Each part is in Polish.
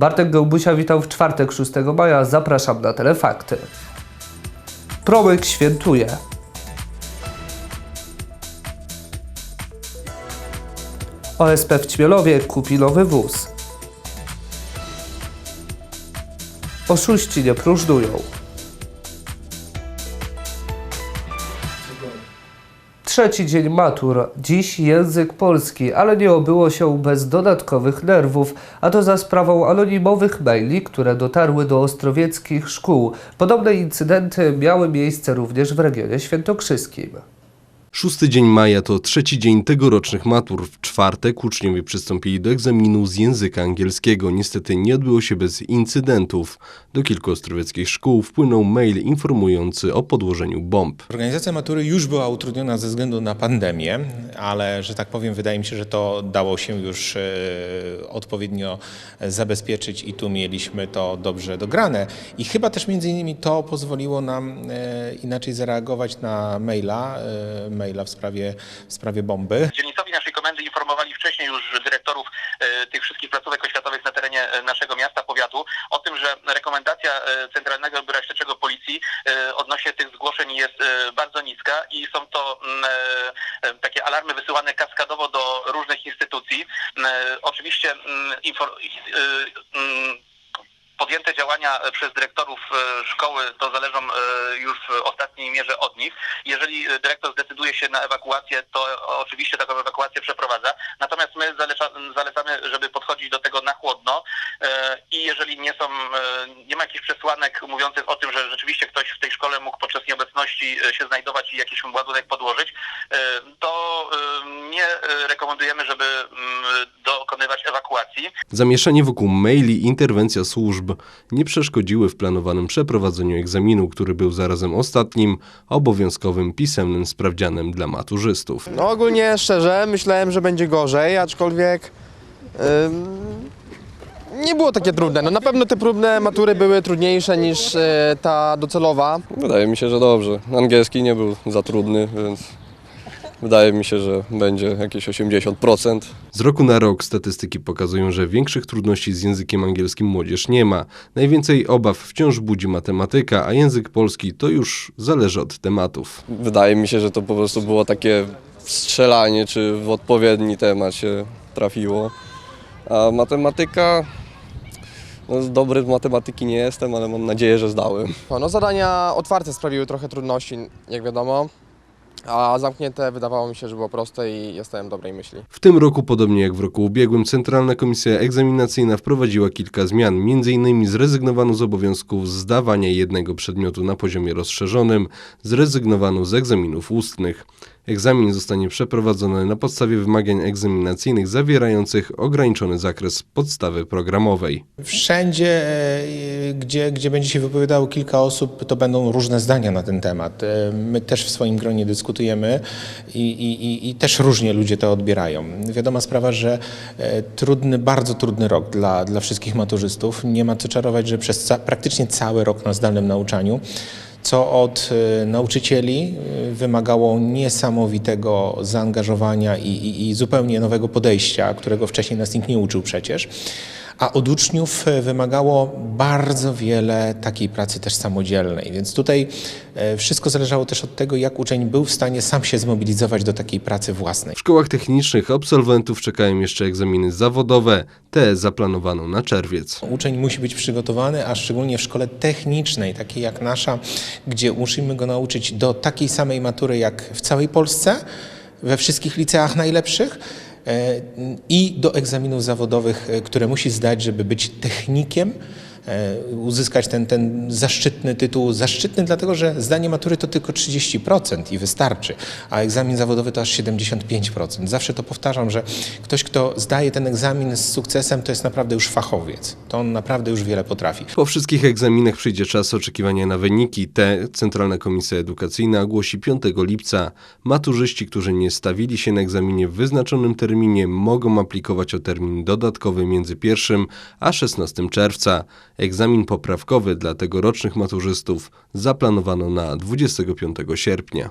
Bartek Gałbusia witał w czwartek 6 maja. Zapraszam na telefakty. Promyk świętuje. OSP w Ćmielowie kupi nowy wóz. Oszuści nie próżnują. Trzeci dzień matur. Dziś język polski, ale nie obyło się bez dodatkowych nerwów, a to za sprawą anonimowych maili, które dotarły do ostrowieckich szkół. Podobne incydenty miały miejsce również w regionie świętokrzyskim. Szósty dzień maja to trzeci dzień tegorocznych matur. W czwartek uczniowie przystąpili do egzaminu z języka angielskiego. Niestety nie odbyło się bez incydentów. Do kilku ostrowieckich szkół wpłynął mail informujący o podłożeniu bomb. Organizacja matury już była utrudniona ze względu na pandemię, ale że tak powiem, wydaje mi się, że to dało się już e, odpowiednio zabezpieczyć i tu mieliśmy to dobrze dograne. I chyba też między innymi to pozwoliło nam e, inaczej zareagować na maila, e, maila w sprawie, w sprawie bomby. Dzielnicowi naszej komendy informowali wcześniej już dyrektorów e, tych wszystkich placówek oświatowych na terenie e, naszego miasta, powiatu o tym, że rekomendacja e, Centralnego Biura Śledczego Policji odnośnie tych zgłoszeń jest bardzo niska i są to mm, takie alarmy wysyłane kaskadowo do różnych instytucji. Mm, e, Oczywiście podjęte działania e, przez dyrektorów e, szkoły to zależą e, już w ostatniej mierze od nich. Jeżeli dyrektor zdecyduje się na ewakuację, to oczywiście taką ewakuację przeprowadza. Natomiast my zaleca, zalecamy, żeby podchodzić do tego na chłodno i jeżeli nie są, nie ma jakichś przesłanek mówiących o tym, że rzeczywiście ktoś w tej szkole mógł podczas nieobecności się znajdować i jakiś ładunek podłożyć, to nie rekomendujemy, żeby mm, dokonywać ewakuacji. Zamieszanie wokół maili i interwencja służb nie przeszkodziły w planowanym przeprowadzeniu egzaminu, który był zarazem ostatnim obowiązkowym pisemnym sprawdzianem dla maturzystów. No ogólnie szczerze myślałem, że będzie gorzej, aczkolwiek ym, nie było takie trudne. No na pewno te próbne matury były trudniejsze niż e, ta docelowa. Wydaje mi się, że dobrze. Angielski nie był za trudny, więc wydaje mi się, że będzie jakieś 80%. Z roku na rok statystyki pokazują, że większych trudności z językiem angielskim młodzież nie ma. Najwięcej obaw wciąż budzi matematyka, a język polski to już zależy od tematów. Wydaje mi się, że to po prostu było takie strzelanie, czy w odpowiedni temat się trafiło. A matematyka, no dobry z matematyki nie jestem, ale mam nadzieję, że zdałem. No zadania otwarte sprawiły trochę trudności, jak wiadomo, a zamknięte wydawało mi się, że było proste i jestem dobrej myśli. W tym roku, podobnie jak w roku ubiegłym, Centralna Komisja Egzaminacyjna wprowadziła kilka zmian. M.in. zrezygnowano z obowiązków zdawania jednego przedmiotu na poziomie rozszerzonym, zrezygnowano z egzaminów ustnych. Egzamin zostanie przeprowadzony na podstawie wymagań egzaminacyjnych zawierających ograniczony zakres podstawy programowej. Wszędzie, e, gdzie, gdzie będzie się wypowiadało kilka osób, to będą różne zdania na ten temat. E, My też w swoim gronie dyskutujemy i, i, i- też różnie ludzie to odbierają. Wiadoma sprawa, że e, trudny, bardzo trudny rok dla, dla wszystkich maturzystów. Nie ma co czarować, że przez ca- praktycznie cały rok na zdalnym nauczaniu co od e, nauczycieli e, wymagało niesamowitego zaangażowania i, i, i zupełnie nowego podejścia, którego wcześniej nas nikt nie uczył przecież. A od uczniów e, wymagało bardzo wiele takiej pracy też samodzielnej. Więc tutaj e, wszystko zależało też od tego, jak uczeń był w stanie sam się zmobilizować do takiej pracy własnej. W szkołach technicznych absolwentów czekają jeszcze egzaminy zawodowe. Te zaplanowano na czerwiec. Uczeń musi być przygotowany, a szczególnie w szkole technicznej, takiej jak nasza, gdzie musimy go nauczyć do takiej samej matury jak w całej Polsce, we wszystkich liceach najlepszych i do egzaminów zawodowych, e, które musi zdać, żeby być technikiem, e, uzyskać ten, ten zaszczytny tytuł. Zaszczytny dlatego, że zdanie matury to tylko 30% i wystarczy, a egzamin zawodowy to aż 75%. Zawsze to powtarzam, że ktoś, kto zdaje ten egzamin z sukcesem, to jest naprawdę już fachowiec. To on naprawdę już wiele potrafi. Po wszystkich egzaminach przyjdzie czas oczekiwania na wyniki. Te Centralna Komisja Edukacyjna ogłosi 5 lipca. Maturzyści, którzy nie stawili się na egzaminie w wyznaczonym terminie, mogą aplikować o termin dodatkowy między 1 a 16 czerwca. Egzamin poprawkowy dla tegorocznych maturzystów zaplanowano na 25 sierpnia.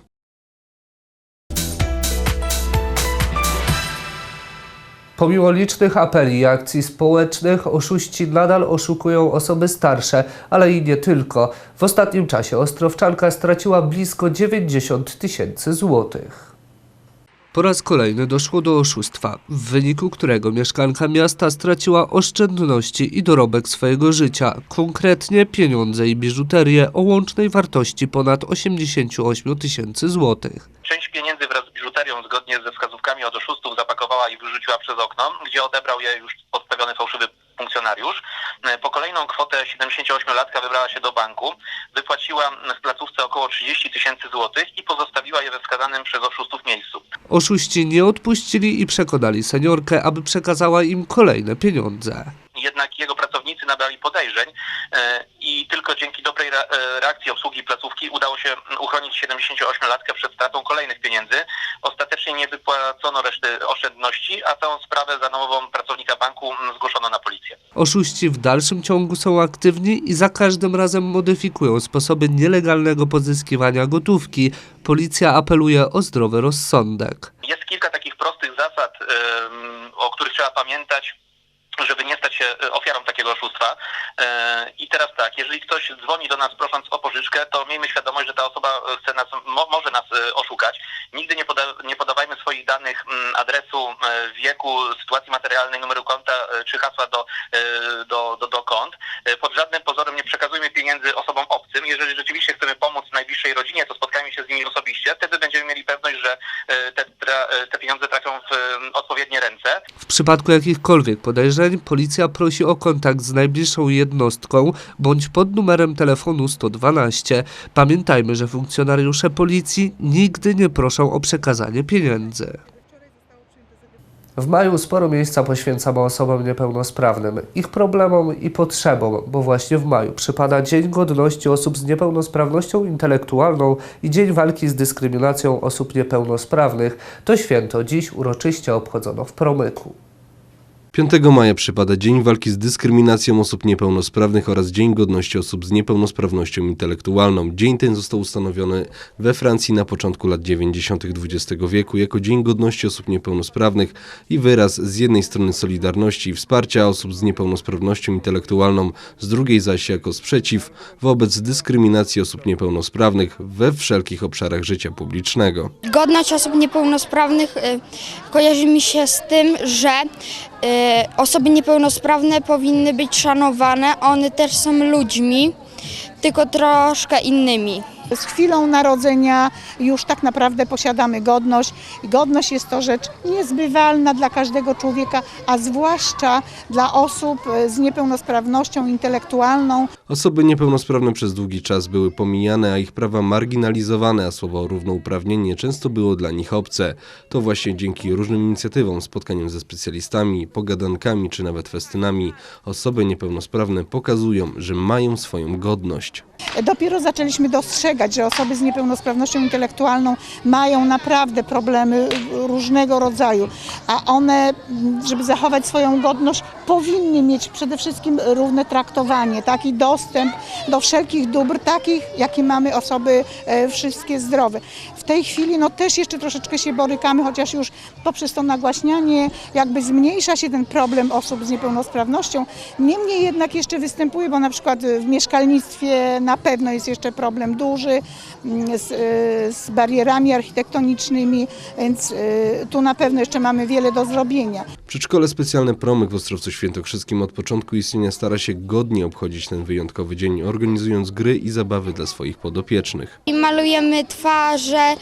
Pomimo licznych apeli i akcji społecznych, oszuści nadal oszukują osoby starsze, ale i nie tylko. W ostatnim czasie Ostrowczanka straciła blisko 90 tysięcy złotych. Po raz kolejny doszło do oszustwa, w wyniku którego mieszkanka miasta straciła oszczędności i dorobek swojego życia, konkretnie pieniądze i biżuterię o łącznej wartości ponad 88 tysięcy złotych. Część pieniędzy wraz z biżuterią zgodnie ze wskazówkami od oszustów zapakowała i wyrzuciła przez okno, gdzie odebrał je już podstawiony fałszywy funkcjonariusz. E, Po kolejną kwotę 78-latka wybrała się do banku, wypłaciła w placówce około 30 tysięcy złotych i pozostawiła je we wskazanym przez oszustów miejscu. Oszuści nie odpuścili i przekonali seniorkę, aby przekazała im kolejne pieniądze. Jednak jego pracownicy nabrali podejrzeń e, i tylko dzięki dobrej re- e, reakcji obsługi placówki udało się uchronić 78-latkę przed stratą kolejnych pieniędzy. Ostatecznie nie wypłacono reszty oszczędności, a całą sprawę za namową pracownika banku zgłoszono na policję. Oszuści w dalszym ciągu są aktywni i za każdym razem modyfikują sposoby nielegalnego pozyskiwania gotówki. Policja apeluje o zdrowy rozsądek. Jest kilka takich prostych zasad, o których trzeba pamiętać, żeby nie stać się e, ofiarą takiego oszustwa. E, I teraz tak, jeżeli ktoś dzwoni do nas prosząc o pożyczkę, to miejmy świadomość, że ta osoba e, chce nas, mo, może nas oszukać. Nigdy nie, poda, nie podawajmy swoich danych, mm, adresu, wieku, sytuacji materialnej, numeru konta czy hasła do, do, do, do kont. Pod żadnym pozorem nie przekazujmy pieniędzy osobom obcym. Jeżeli rzeczywiście odpowiednie ręce. W przypadku jakichkolwiek podejrzeń policja prosi o kontakt z najbliższą jednostką bądź pod numerem telefonu 112. Pamiętajmy, że funkcjonariusze policji nigdy nie proszą o przekazanie pieniędzy. W maju sporo miejsca poświęcamy osobom niepełnosprawnym, ich problemom i potrzebom, bo właśnie w maju przypada Dzień Godności Osób z Niepełnosprawnością Intelektualną i Dzień Walki z Dyskryminacją Osób Niepełnosprawnych. To święto dziś uroczyście obchodzono w Promyku. 5 maja przypada Dzień Walki z Dyskryminacją Osób Niepełnosprawnych oraz Dzień Godności Osób z Niepełnosprawnością Intelektualną. Dzień ten został ustanowiony we Francji na początku lat 90. XX wieku jako Dzień Godności Osób Niepełnosprawnych i wyraz z jednej strony solidarności i wsparcia osób z niepełnosprawnością intelektualną, z drugiej zaś jako sprzeciw wobec dyskryminacji osób niepełnosprawnych we wszelkich obszarach życia publicznego. Godność osób niepełnosprawnych y, kojarzy mi się z tym, że osoby niepełnosprawne powinny być szanowane. One też są ludźmi, tylko troszkę innymi. Z chwilą narodzenia już tak naprawdę posiadamy godność. Godność jest to rzecz niezbywalna dla każdego człowieka, a zwłaszcza dla osób e, z niepełnosprawnością intelektualną. Osoby niepełnosprawne przez długi czas były pomijane, a ich prawa marginalizowane, a słowo równouprawnienie często było dla nich obce. To właśnie dzięki różnym inicjatywom, spotkaniom ze specjalistami, pogadankami czy nawet festynami osoby niepełnosprawne pokazują, że mają swoją godność. Dopiero zaczęliśmy dostrzegać, że osoby z niepełnosprawnością intelektualną mają naprawdę problemy różnego rodzaju, a one, żeby zachować swoją godność, powinny mieć przede wszystkim równe traktowanie, taki dostęp do wszelkich dóbr, takich, jakie mamy osoby e, wszystkie zdrowe. W tej chwili no, też jeszcze troszeczkę się borykamy, chociaż już poprzez to nagłaśnianie jakby zmniejsza się ten problem osób z niepełnosprawnością. Niemniej jednak jeszcze występuje, bo na przykład w mieszkalnictwie na pewno jest jeszcze problem duży mm, z, y, z barierami architektonicznymi, więc y, tu na pewno jeszcze mamy wiele do zrobienia. Przedszkole specjalne Promyk w Ostrowcu Świętokrzyskim od początku istnienia stara się godnie obchodzić ten wyjątkowy dzień, organizując gry i zabawy dla swoich podopiecznych. I malujemy twarze,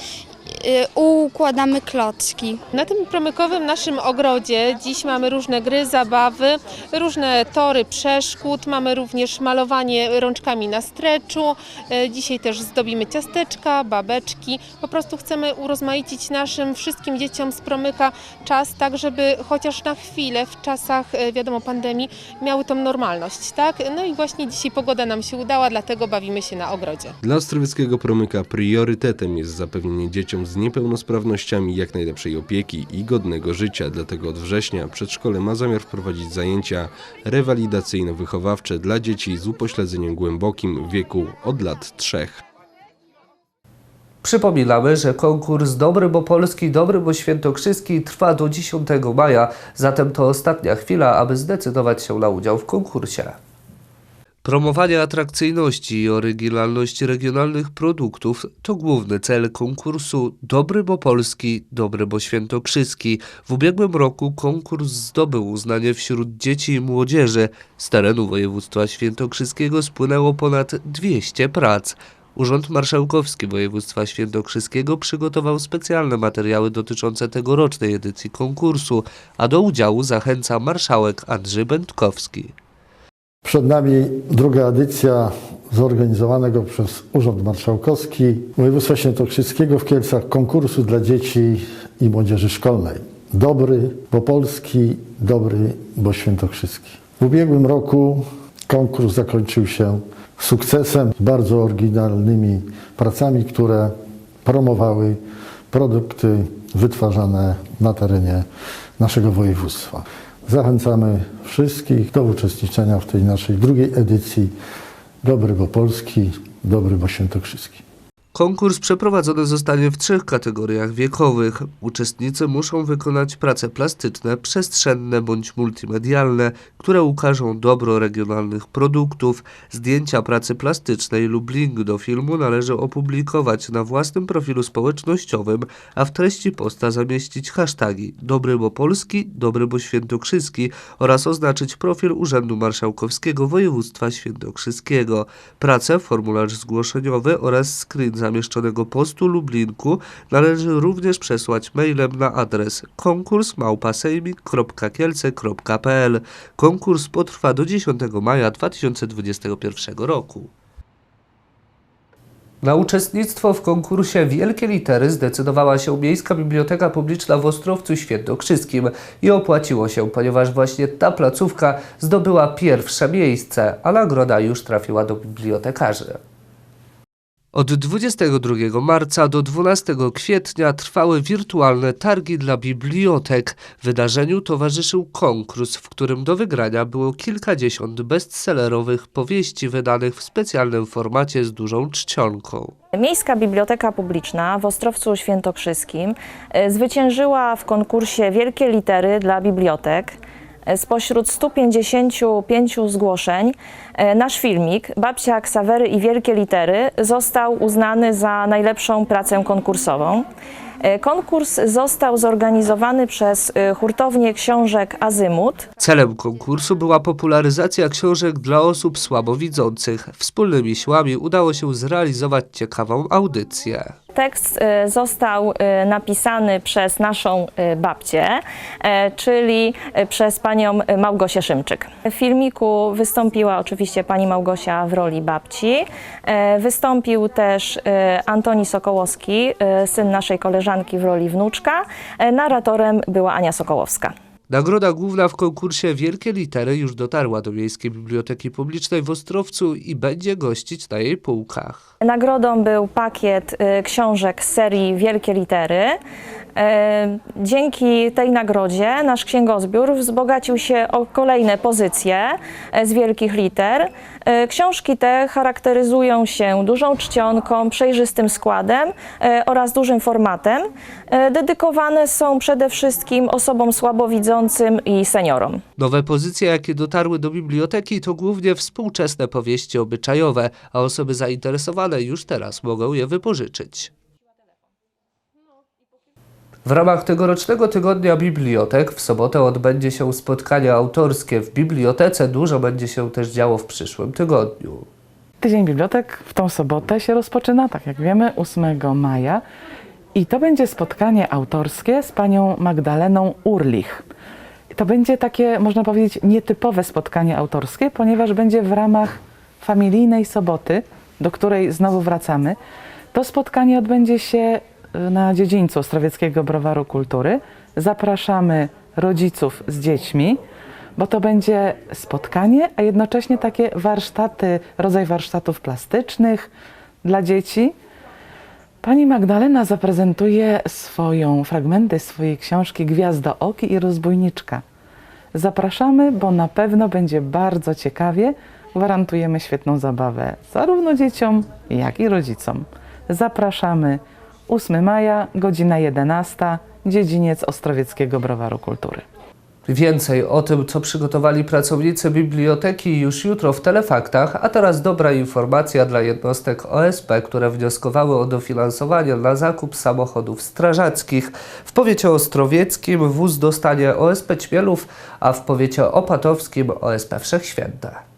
układamy klocki. Na tym promykowym naszym ogrodzie dziś mamy różne gry, zabawy, różne tory przeszkód, mamy również malowanie rączkami na streczu. E, Dzisiaj też zdobimy ciasteczka, babeczki. Po prostu chcemy urozmaicić naszym wszystkim dzieciom z promyka czas, tak żeby chociaż na chwilę w czasach, e, wiadomo, pandemii miały tą normalność, tak? No i właśnie dzisiaj pogoda nam się udała, dlatego bawimy się na ogrodzie. Dla ostrowieckiego promyka priorytetem jest zapewnienie dzieciom z niepełnosprawnościami jak najlepszej opieki i godnego życia. Dlatego od września przedszkole ma zamiar wprowadzić zajęcia rewalidacyjno-wychowawcze dla dzieci z upośledzeniem głębokim w wieku od lat trzech. Przypominamy, że konkurs Dobry bo Polski, Dobry bo Świętokrzyski trwa do 10 maja, zatem to ostatnia chwila, aby zdecydować się na udział w konkursie. Promowanie atrakcyjności i oryginalności regionalnych produktów to główny cel konkursu Dobry bo Polski, Dobry bo Świętokrzyski. W ubiegłym roku konkurs zdobył uznanie wśród dzieci i młodzieży. Z terenu województwa świętokrzyskiego spłynęło ponad 200 prac. Urząd Marszałkowski Województwa Świętokrzyskiego przygotował specjalne materiały dotyczące tegorocznej edycji konkursu, a do udziału zachęca marszałek Andrzej Będkowski. Przed nami druga edycja zorganizowanego przez Urząd Marszałkowski Województwa Świętokrzyskiego w Kielcach konkursu dla dzieci i młodzieży szkolnej. Dobry, bo polski, dobry, bo świętokrzyski. W ubiegłym roku konkurs zakończył się sukcesem, bardzo oryginalnymi pracami, które promowały produkty wytwarzane na terenie naszego województwa. Zachęcamy wszystkich do uczestniczenia w tej naszej drugiej edycji Dobry bo Polski, Dobry bo Świętokrzyski. Konkurs przeprowadzony zostanie w trzech kategoriach wiekowych. Uczestnicy muszą wykonać prace plastyczne, przestrzenne bądź multimedialne, które ukażą dobro regionalnych produktów. Zdjęcia pracy plastycznej lub link do filmu należy opublikować na własnym profilu społecznościowym, a w treści posta zamieścić hasztagi Dobry bo Polski, Dobry bo Świętokrzyski oraz oznaczyć profil Urzędu Marszałkowskiego Województwa Świętokrzyskiego. Pracę, formularz zgłoszeniowy oraz screen zamieszczonego postu lub linku należy również przesłać mailem na adres konkurs małpasejmik.kielce.pl. Konkurs potrwa do 10 maja 2021 roku. Na uczestnictwo w konkursie Wielkie Litery zdecydowała się Miejska Biblioteka Publiczna w Ostrowcu Świętokrzyskim i opłaciło się, ponieważ właśnie ta placówka zdobyła pierwsze miejsce, a nagroda już trafiła do bibliotekarzy. Od 22 marca do 12 kwietnia trwały wirtualne targi dla bibliotek. Wydarzeniu towarzyszył konkurs, w którym do wygrania było kilkadziesiąt bestsellerowych powieści wydanych w specjalnym formacie z dużą czcionką. Miejska Biblioteka Publiczna w Ostrowcu Świętokrzyskim e, zwyciężyła w konkursie Wielkie Litery dla bibliotek. Spośród 155 zgłoszeń e, nasz filmik Babcia Ksawery i Wielkie Litery został uznany za najlepszą pracę konkursową. E, Konkurs został zorganizowany przez e, hurtownię książek Azymut. Celem konkursu była popularyzacja książek dla osób słabowidzących. Wspólnymi siłami udało się zrealizować ciekawą audycję. Tekst e, został napisany przez naszą babcię, czyli przez panią Małgosię Szymczyk. W filmiku wystąpiła oczywiście pani Małgosia w roli babci. Wystąpił też Antoni Sokołowski, syn naszej koleżanki w roli wnuczka. E, Narratorem była Ania Sokołowska. Nagroda główna w konkursie Wielkie Litery już dotarła do Miejskiej Biblioteki Publicznej w Ostrowcu i będzie gościć na jej półkach. Nagrodą był pakiet y, książek z serii Wielkie Litery. E, Dzięki tej nagrodzie nasz księgozbiór wzbogacił się o kolejne pozycje z wielkich liter. E, Książki te charakteryzują się dużą czcionką, przejrzystym składem e, oraz dużym formatem. Dedykowane są przede wszystkim osobom słabowidzącym i seniorom. Nowe pozycje, jakie dotarły do biblioteki, to głównie współczesne powieści obyczajowe, a osoby zainteresowane już teraz mogą je wypożyczyć. W ramach tegorocznego tygodnia bibliotek w sobotę odbędzie się spotkanie autorskie w bibliotece. Dużo będzie się też działo w przyszłym tygodniu. Tydzień Bibliotek w tą sobotę się rozpoczyna, tak jak wiemy, 8 maja. I to będzie spotkanie autorskie z panią Magdaleną Urlich. To będzie takie, można powiedzieć, nietypowe spotkanie autorskie, ponieważ będzie w ramach familijnej soboty, do której znowu wracamy. To spotkanie odbędzie się na dziedzińcu Ostrowieckiego Browaru Kultury. Zapraszamy rodziców z dziećmi, bo to będzie spotkanie, a jednocześnie takie warsztaty, rodzaj warsztatów plastycznych dla dzieci. Pani Magdalena zaprezentuje swoją, fragmenty swojej książki Gwiazda Oki i Rozbójniczka. Zapraszamy, bo na pewno będzie bardzo ciekawie. Gwarantujemy świetną zabawę zarówno dzieciom, jak i rodzicom. Zapraszamy 8 maja, godzina 11, dziedziniec Ostrowieckiego Browaru Kultury. Więcej o tym, co przygotowali pracownicy biblioteki już jutro w Telefaktach, a teraz dobra informacja dla jednostek OSP, które wnioskowały o dofinansowanie na zakup samochodów strażackich. W powiecie ostrowieckim wóz dostanie OSP Ćmielów, a w powiecie opatowskim OSP Wszechświęte.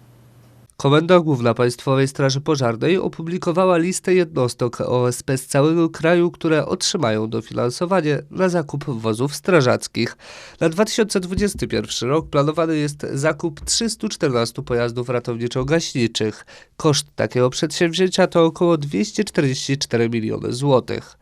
Komenda Główna Państwowej Straży Pożarnej opublikowała listę jednostek OSP z całego kraju, które otrzymają dofinansowanie na zakup wozów strażackich. Na 2021 rok planowany jest zakup 314 pojazdów ratowniczo-gaśniczych. Koszt takiego przedsięwzięcia to około 244 miliony złotych.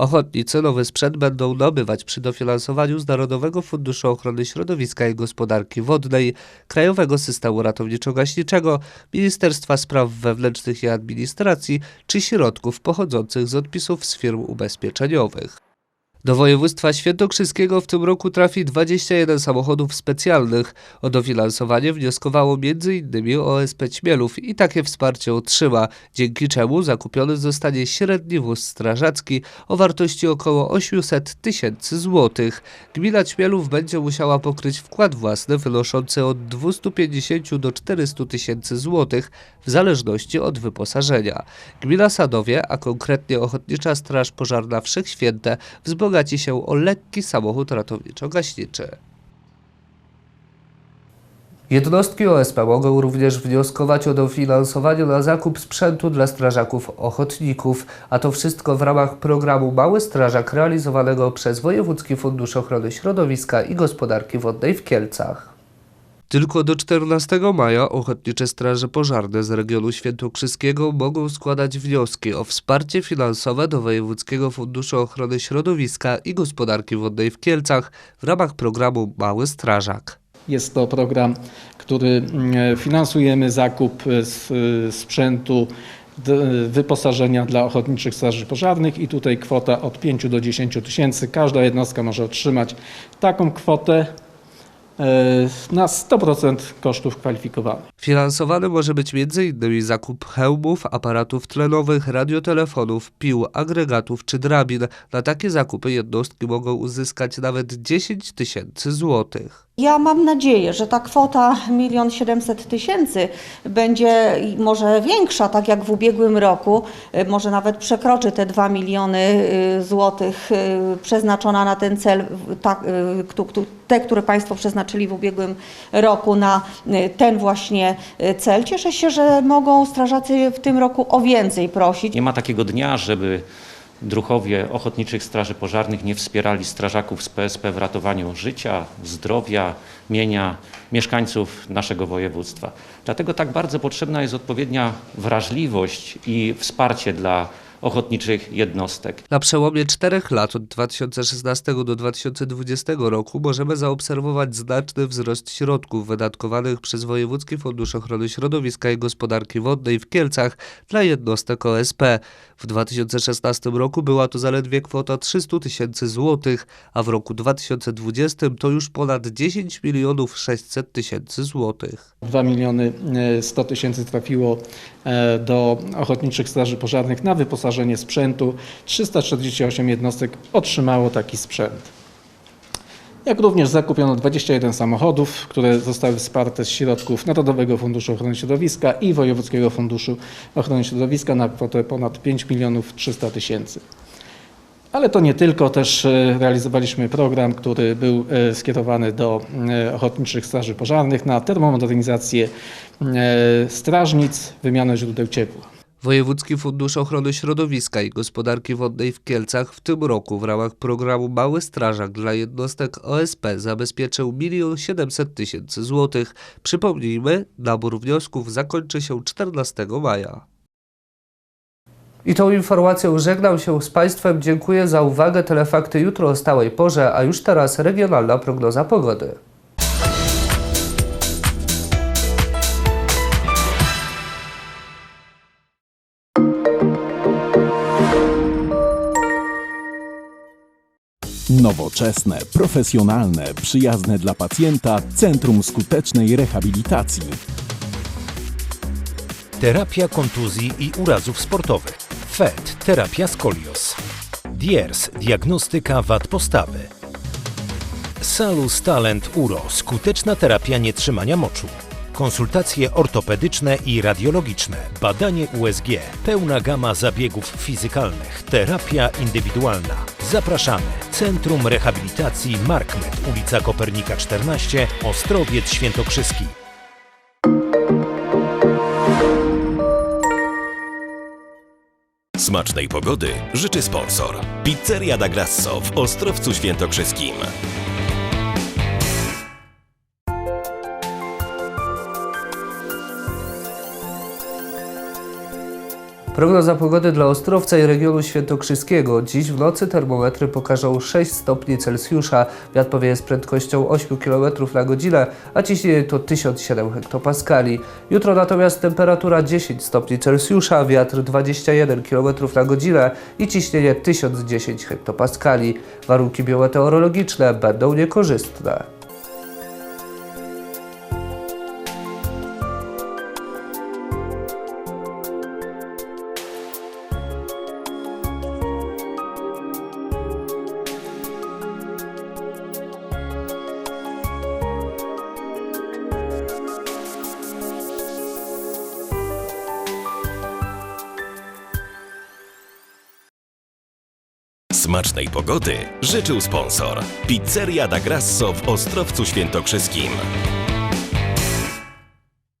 Ochotnicy nowy sprzęt będą nabywać przy dofinansowaniu z Narodowego Funduszu Ochrony Środowiska i Gospodarki Wodnej, Krajowego Systemu Ratowniczo-Gaśniczego, Ministerstwa Spraw Wewnętrznych i Administracji czy środków pochodzących z odpisów z firm ubezpieczeniowych. Do województwa świętokrzyskiego w tym roku trafi 21 samochodów specjalnych. O dofinansowanie wnioskowało m.in. OSP Ćmielów i takie wsparcie otrzyma, dzięki czemu zakupiony zostanie średni wóz strażacki o wartości około 800 tysięcy złotych. Gmina Ćmielów będzie musiała pokryć wkład własny wynoszący od 250 do 400 tysięcy złotych w zależności od wyposażenia. Gmina Sadowie, a konkretnie Ochotnicza Straż Pożarna Wszechświęte wzbogaci się o lekki samochód ratowniczo-gaśniczy. Jednostki OSP mogą również wnioskować o dofinansowanie na zakup sprzętu dla strażaków ochotników, a to wszystko w ramach programu Mały Strażak realizowanego przez Wojewódzki Fundusz Ochrony Środowiska i Gospodarki Wodnej w Kielcach. Tylko do 14 maja Ochotnicze Straże Pożarne z regionu świętokrzyskiego mogą składać wnioski o wsparcie finansowe do Wojewódzkiego Funduszu Ochrony Środowiska i Gospodarki Wodnej w Kielcach w ramach programu Mały Strażak. Jest to program, który mm, finansujemy zakup e, e, sprzętu, d- wyposażenia dla ochotniczych straży pożarnych i tutaj kwota od 5 do 10 tysięcy. Każda jednostka może otrzymać taką kwotę e, na 100% kosztów kwalifikowanych. Finansowany może być m.in. zakup hełmów, aparatów tlenowych, radiotelefonów, pił, agregatów czy drabin. Na takie zakupy jednostki mogą uzyskać nawet 10 tysięcy złotych. Ja mam nadzieję, że ta kwota 1 700 tysięcy będzie może większa, tak jak w ubiegłym roku, y, może nawet przekroczy te 2 miliony y, złotych y, przeznaczona na ten cel, te, które Państwo przeznaczyli w ubiegłym roku na ten właśnie cel. Cieszę się, że mogą strażacy w tym roku o więcej prosić. Nie ma takiego dnia, żeby druhowie ochotniczych straży pożarnych nie wspierali strażaków z PSP w ratowaniu życia, zdrowia, mienia mieszkańców naszego województwa. Dlatego tak bardzo potrzebna jest odpowiednia wrażliwość i wsparcie dla ochotniczych jednostek. Na przełomie czterech lat od 2016 do 2020 roku możemy zaobserwować znaczny wzrost środków wydatkowanych przez Wojewódzki Fundusz Ochrony Środowiska i Gospodarki Wodnej w Kielcach dla jednostek OSP. W 2016 roku była to zaledwie kwota 300 tysięcy złotych, a w roku 2020 to już ponad 10 milionów 600 tysięcy złotych. 2 miliony e, 100 tysięcy trafiło e, do ochotniczych straży pożarnych na wyposażenie sprzętu. 348 jednostek otrzymało taki sprzęt. Jak również zakupiono 21 samochodów, które zostały wsparte z środków Narodowego Funduszu Ochrony Środowiska i Wojewódzkiego Funduszu Ochrony Środowiska na kwotę ponad 5 milionów 300 tysięcy. Ale to nie tylko, też e, realizowaliśmy program, który był e, skierowany do e, ochotniczych straży pożarnych na termomodernizację strażnic, wymianę źródeł ciepła. Wojewódzki Fundusz Ochrony Środowiska i Gospodarki Wodnej w Kielcach w tym roku w ramach programu Mały Strażak dla jednostek OSP zabezpieczył 1 700 tysięcy złotych. Przypomnijmy, nabór wniosków zakończy się 14 maja. I tą informacją żegnam się z Państwem. Dziękuję za uwagę. Telefakty jutro o stałej porze, a już teraz regionalna prognoza pogody. Nowoczesne, profesjonalne, przyjazne dla pacjenta Centrum Skutecznej Rehabilitacji. Terapia kontuzji i urazów sportowych. FET. Terapia skolios. Diers diagnostyka wad postawy. Salus Talent Uro skuteczna terapia nietrzymania moczu. Konsultacje ortopedyczne i radiologiczne, badanie USG, pełna gama zabiegów fizykalnych, terapia indywidualna. Zapraszamy. Centrum Rehabilitacji Markmet, ulica Kopernika 14, Ostrowiec Świętokrzyski. Smacznej pogody życzy sponsor. Pizzeria da Grasso w Ostrowcu Świętokrzyskim. Prognoza pogody dla Ostrowca i regionu świętokrzyskiego. Dziś w nocy termometry pokażą 6 stopni Celsjusza. Wiatr powieje z prędkością 8 km na godzinę, a ciśnienie to 1007 hektopaskali. Jutro natomiast temperatura 10 stopni Celsjusza, wiatr 21 km na godzinę i ciśnienie 1010 hektopaskali. Warunki biometeorologiczne będą niekorzystne. Smacznej pogody życzył sponsor. Pizzeria da Grasso w Ostrowcu Świętokrzyskim.